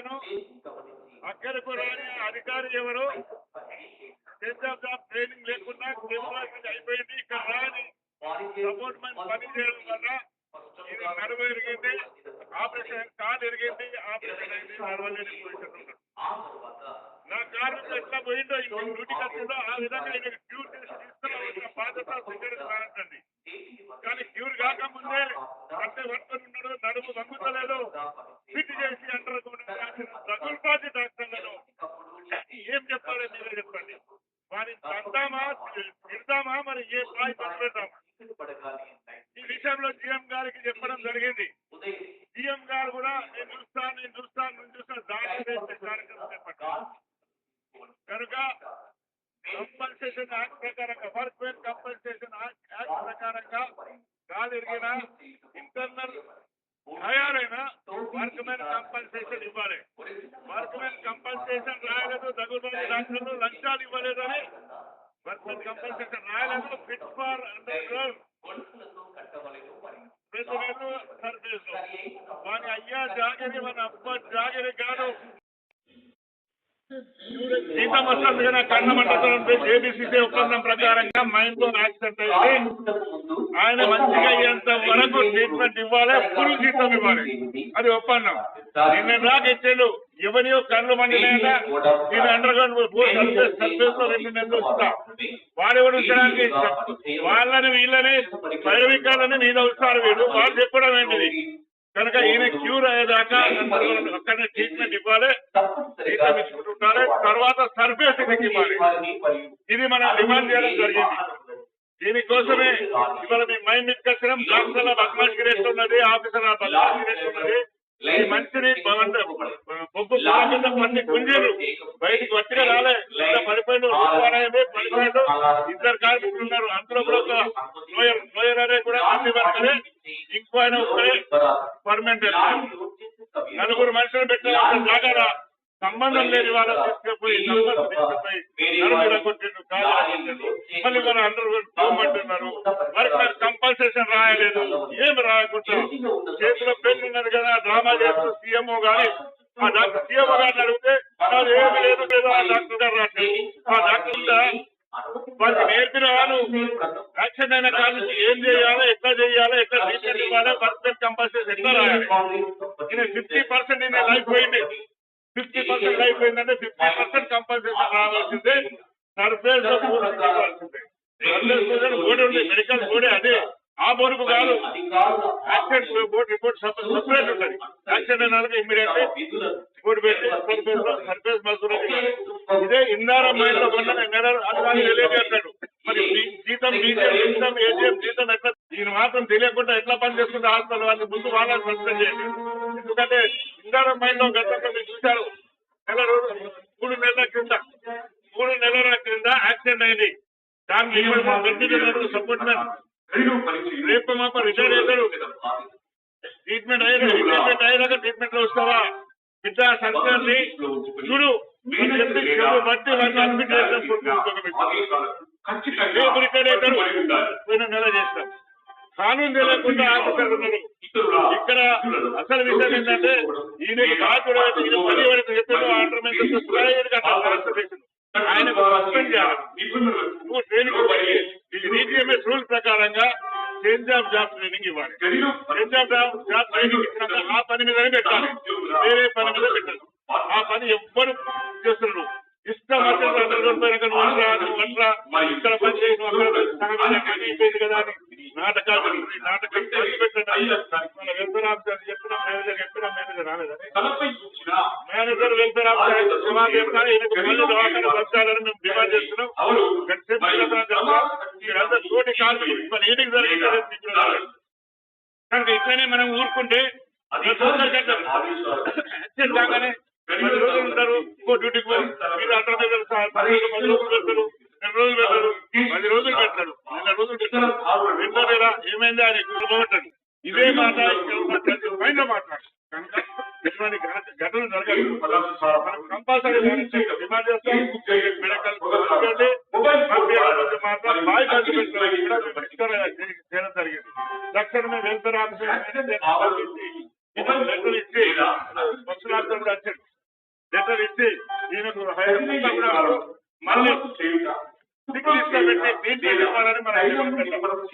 నేను అక్కడకు రాని అధికారి ఎవరు స్టేట్ ఆఫ్ ట్రైనింగ్ లేకుండా క్రిమినల్ అయిపోయింది. ఇక్కడ రాని సపోర్ట్ మ్యాన్ పని చేయడం వల్ల ఇది నడుము ఎరిగింది. ఆపరేషన్ కాలు ఎరిగింది. ఆపరేషన్ అయింది. నడవలేని పొజిషన్ ఉన్నాడు. నా కారణం ఎట్లా పోయిందో ఇప్పుడు డ్యూటీకి వచ్చిందో ఆ విధంగా ఇది క్యూర్ చేసి తీసుకురావాల్సిన బాధ్యత సెక్యూరిటీ కాదండి కానీ క్యూర్ కాకముందే అంటే వర్తలు ఉన్నాడు. నడుము వంగుతలేదు. ఫిట్ చేసి అంటారు రఘుల్పాటి డాక్టర్లను ఏం చెప్పాలి మీరే చెప్పండి వారిని తందామా తిడదామా మరి ఏ స్థాయి పనిపెడదామా ఈ విషయంలో సీఎం గారికి చెప్పడం జరిగింది. సీఎం గారు కూడా నేను చూస్తాను నేను చూస్తాను నేను చూస్తాను దాడి చేసే కార్యక్రమం చేపట్టారు. కనుక కంపల్సేషన్ యాక్ట్ ప్రకారంగా వర్క్మెన్ కంపల్సేషన్ యాక్ట్ ప్రకారంగా కాదు ఎరిగిన ఇంటర్నల్ తయారైనా వర్క్మెన్ కంపల్సేషన్ ఇవ్వాలి. వర్క్ మెన్ కంపల్సేషన్ రాయలేదు దగ్గుబాటి డాక్టర్లు లంచాలు ఇవ్వలేదని వర్క్మెన్ కంపల్సేషన్ రాయలేదు ఫిట్ ఫర్ అండర్ గ్రౌండ్ ప్రజలు సర్వీస్ వాని అయ్యా జాగిరి మన అబ్బ జాగిరి కాదు జీతం వస్తుంది కదా కన్న మండలంతో ఏబిసిసి ఒప్పందం ప్రకారంగా మైండ్తో యాక్సిడెంట్ అయితే ఆయన మంచిగా అయ్యేంత వరకు ట్రీట్మెంట్ ఇవ్వాలి ఫుల్ జీతం ఇవ్వాలి. అది ఒప్పందం. నిన్న దాకా ఇచ్చేళ్ళు ఎవరియో కళ్ళు మండినాయన నేను అండర్ గ్రౌండ్ సర్ఫేస్లో రెండు నెలలు వస్తా వాడెవడు ఉంచడానికి? వాళ్ళని వీళ్ళని వైవికాలని మీద వస్తారు వీడు. వాళ్ళు చెప్పడం ఏంటిది? కనుక ఈయన క్యూర్ అయ్యేదాకా అక్కడ ట్రీట్మెంట్ ఇవ్వాలి. జీతం ఇచ్చుకుంటుంటారు తర్వాత సర్ఫేస్ ఇది ఇవ్వాలి ఇది మనం డిమాండ్ చేయడం జరిగింది. దీనికోసమే ఇవాళ మీ మైండ్ మిస్కచ్చడం డాక్టర్ల బద్మాషికి ఉన్నది ఆఫీసర్ బద్మాషికి ఉన్నది. ఈ మనిషిని బొగ్గు కింద పన్ని గుంజీలు బయటికి వచ్చిగా రాలే. లేదా పడిపోయిన రూపాయలు పడిపోయాడు. ఇద్దరు కార్మికులు ఉన్నారు. అందులో కూడా ఒక లోయర్ లోయర్ అనే కూడా మంది వర్కరే. ఇంకో ఆయన ఒక్కరే పర్మనెంట్ నలుగురు మనుషులు పెట్టిన జాగా సంబంధం లేని వాళ్ళ తీసుకుపోయి మళ్ళీ మన అందరూ తోమంటున్నారు మరి మరి కంపల్సేషన్ రాయలేదు. ఏం రాయకుండా చేతిలో పెన్ ఉన్నది కదా డ్రామా చేస్తూ సీఎంఓ గాని ఆ డాక్టర్ సీఎంఓ గారిని అడిగితే "నాది ఏమి లేదు లేదు ఆ డాక్టర్ గారు రాలేదు ఆ డాక్టర్? వాళ్ళకి వాళ్ళు యాక్షన్ అయిన కాడ నుంచి ఏం చేయాలో ఎట్లా చేయాలో ఎట్లా ట్రీట్మెంట్ ఇవ్వాలి పర్సెంట్ కంపల్సేషన్ ఎట్లా రాయాలి? ఇది ఫిఫ్టీ పర్సెంట్ లైఫ్ పోయింది. ఫిఫ్టీ పర్సెంట్ అయిపోయిందంటే ఫిఫ్టీ పర్సెంట్ కంపల్సేషన్ రావాల్సిందే. సర్ఫేస్ ఇవ్వాల్సిందే బోర్డు ఉంది మెడికల్ బోర్డే అదే. ఆ బోర్డుకు కాదు యాక్సిడెంట్ బోర్డు రిపోర్ట్ సపరేట్ ఉంటుంది. యాక్సిడెంట్ అయినాక ఇమీడియట్ రిపోర్ట్ పెట్టి సర్ఫేస్లో సర్ఫేస్ మజూరు ఇదే ఇందారం మైండ్లో కొన్న నెల అధికారులు తెలియజేస్తాడు మరి జీతం బీజేపీ జీతం ఏజీఎం జీతం ఎట్లా? దీని మాత్రం తెలియకుండా ఎట్లా పని చేసుకుంటే హాస్పిటల్ వాళ్ళని ముందు వాళ్ళని సస్పెండ్ చేయండి. ఎందుకంటే ఇందారం మైండ్లో గతంలో మీరు చూశారు. నెల మూడు నెలల క్రింద మూడు నెలల క్రింద యాక్సిడెంట్ అయింది. దాన్ని సపోర్ట్ రేపు మాప రిటైర్ అవుతారు ట్రీట్మెంట్ అయ్యారు ట్రీట్మెంట్ అయ్యాక ట్రీట్మెంట్లో వస్తావా బిడ్డ సంతాన్ని చూడు. బట్టి అడ్మిట్ రేపు రిటైర్ అవుతారు. పోయిన నెల చేస్తాం కానూన్ తెలియకుండా ఆఫీసర్ ఉన్నారు ఇక్కడ అసలు విషయం ఏంటంటే ఈయన పని ఎవరైతే చెప్పాడో ఆర్డర్ మీద ఆయన సస్పెండ్ చేయాలి. నువ్వు ట్రైనింగ్ ఇది డిజిఎంఎస్ రూల్ ప్రకారంగా చేంజ్ ఆఫ్ జాబ్ ట్రైనింగ్ ఇవ్వాలి. Change of job job training ఇచ్చినాక ఆ పని మీదనే పెట్టాలి. వేరే పని మీద పెట్టాలి. ఆ పని ఎవ్వరు చేస్తున్నాడు ఇష్టం ఇక్కడ అయిపోయింది కదా అని నాటకాలు మన వెల్ఫేర్ ఆఫీసర్ చెప్పిన మేనేజర్ చెప్పిన మేనేజర్ రాలేదని మేనేజర్ వెల్ఫేర్ ఆఫీసర్ దవాఖాన పంచాలని మేము డిమాండ్ చేస్తున్నాం? మీరంతా తోటి కాదు. మన. కనుక ఇట్లనే మనం ఊరుకుంటే కాగానే పది రోజులు ఉంటారు ఇంకో డ్యూటీకి పోయి మీరు అక్కడ మీద సార్ రోజులు రెండు రోజులు పది రోజులు నెల రోజులు ఏమైంది ఇదే మాట పైన మాట్లాడు కనుక ఇటువంటి ఘటనలు మనం కంపల్సరీ డిమాండ్ చేస్తాం మెడికల్ మాత్రం బాయ్ ఖర్చు పెట్టాలి చేయడం జరిగింది తక్షణమే వెల్ఫేర్ ఆఫీసర్ లెటర్ ఇచ్చి వచ్చాడు ఈయనకు హైదరాబాద్ మళ్ళీ పెట్టి మనం